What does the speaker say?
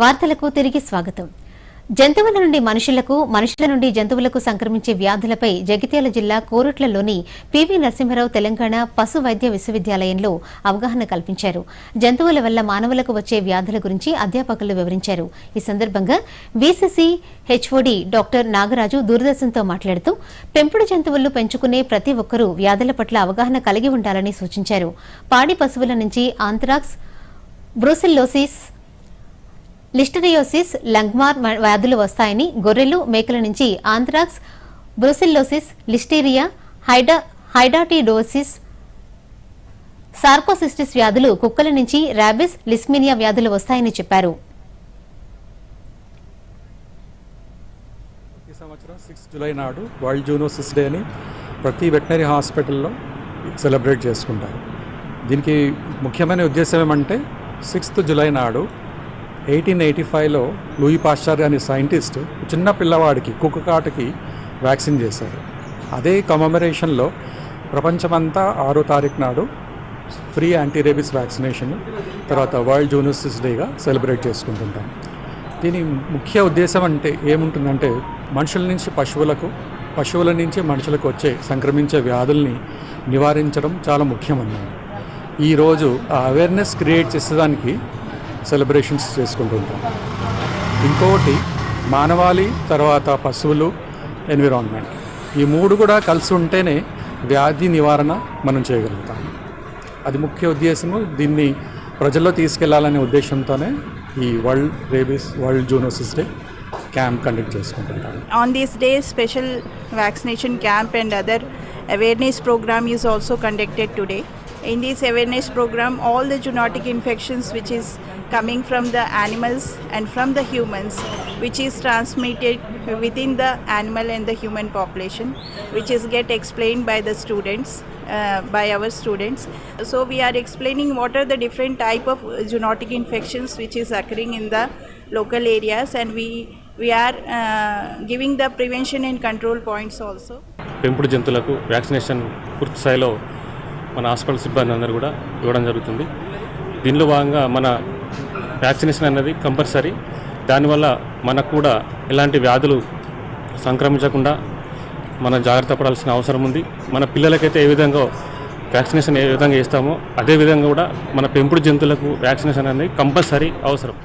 వార్తలకు తిరిగి స్వాగతం. జంతువుల నుండి మనుషులకు మనుషుల నుండి జంతువులకు సంక్రమించే వ్యాధులపై జగిత్యాల జిల్లా కోరుట్లలోని పివి నరసింహారావు తెలంగాణ పశు వైద్య విశ్వవిద్యాలయంలో అవగాహన కల్పించారు. జంతువుల వల్ల మానవులకు వచ్చే వ్యాధుల గురించి అధ్యాపకులు వివరించారు. ఈ సందర్భంగా వీసీసీ హెచ్ఓడి డాక్టర్ నాగరాజు దూరదర్శన్తో మాట్లాడుతూ పెంపుడు జంతువులు పెంచుకునే ప్రతి ఒక్కరూ వ్యాధుల పట్ల అవగాహన కలిగి ఉండాలని సూచించారు. పాడి పశువుల నుంచి ఆంథ్రాక్స్ బ్రూసిల్లోసిస్ లిస్టరియోసిస్ లంగ్మార్ వ్యాధులు వస్తాయని గొర్రెలు మేకల నుంచి anthrax brucellosis listeria హైడా hydatidosis sarcocystis వ్యాధులు కుక్కల నుంచి ర్యాబిస్ లిస్మినియా వ్యాధులు వస్తాయని చెప్పారు. సంవత్సరం సిక్స్ జూలై నాడు వరల్డ్ జూనోసిస్ డే అని ప్రతి వెటనరీ హాస్పిటల్లో సెలబ్రేట్ చేసుకుంటారు. దీనికి ముఖ్యమైన ఉద్దేశం ఏమంటే సిక్స్త్ జూలై నాడు ఎయిటీన్ ఎయిటీ ఫైవ్లో లూయి పాస్చర్ అనే సైంటిస్ట్ చిన్న పిల్లవాడికి కుక్క కాటుకి వ్యాక్సిన్ చేశారు. అదే కమమరేషన్లో ప్రపంచమంతా ఆరో తారీఖు నాడు ఫ్రీ యాంటీ రేబిస్ వ్యాక్సినేషన్ తర్వాత వరల్డ్ జూనిసిస్ డేగా సెలబ్రేట్ చేసుకుంటుంటాం. దీని ముఖ్య ఉద్దేశం అంటే ఏముంటుందంటే మనుషుల నుంచి పశువులకు పశువుల నుంచి మనుషులకు వచ్చే సంక్రమించే వ్యాధుల్ని నివారించడం చాలా ముఖ్యమన్నాను ఈరోజు ఆ అవేర్నెస్ క్రియేట్ చేసేదానికి సెలబ్రేషన్స్ చేసుకుంటుంటాం ఇంకొకటి మానవాళి తర్వాత పశువులు ఎన్విరాన్మెంట్. ఈ మూడు కూడా కలిసి ఉంటేనే వ్యాధి నివారణ మనం చేయగలుగుతాం. అది ముఖ్య ఉద్దేశము. దీన్ని ప్రజల్లో తీసుకెళ్ళాలనే ఉద్దేశంతోనే ఈ world rabies world zoonosis day camp conduct చేసుకుంటుంటాం. On this day special vaccination camp and other awareness programme is also conducted today In this awareness program, all the zoonotic infections which is coming from the animals and from the humans, which is transmitted within the animal and the human population, which is get explained by the students, uh, by our students. So we are explaining what are the different type of zoonotic infections which is occurring in the local areas, and we we are uh, giving the prevention and control points also. పెంపుడు జంతువులకు vaccination పూర్తి స్థాయిలో మన hospital సిబ్బంది అందరూ కూడా ఇవ్వడం జరుగుతుంది. దీనిలో భాగంగా మన వ్యాక్సినేషన్ అనేది కంపల్సరీ. దానివల్ల మనకు కూడా ఎలాంటి వ్యాధులు సంక్రమించకుండా మనం జాగ్రత్త పడాల్సిన అవసరం ఉంది. మన పిల్లలకైతే ఏ విధంగా వ్యాక్సినేషన్ ఏ విధంగా ఇస్తామో అదే విధంగా కూడా మన పెంపుడు జంతువులకు వ్యాక్సినేషన్ అనేది కంపల్సరీ అవసరం.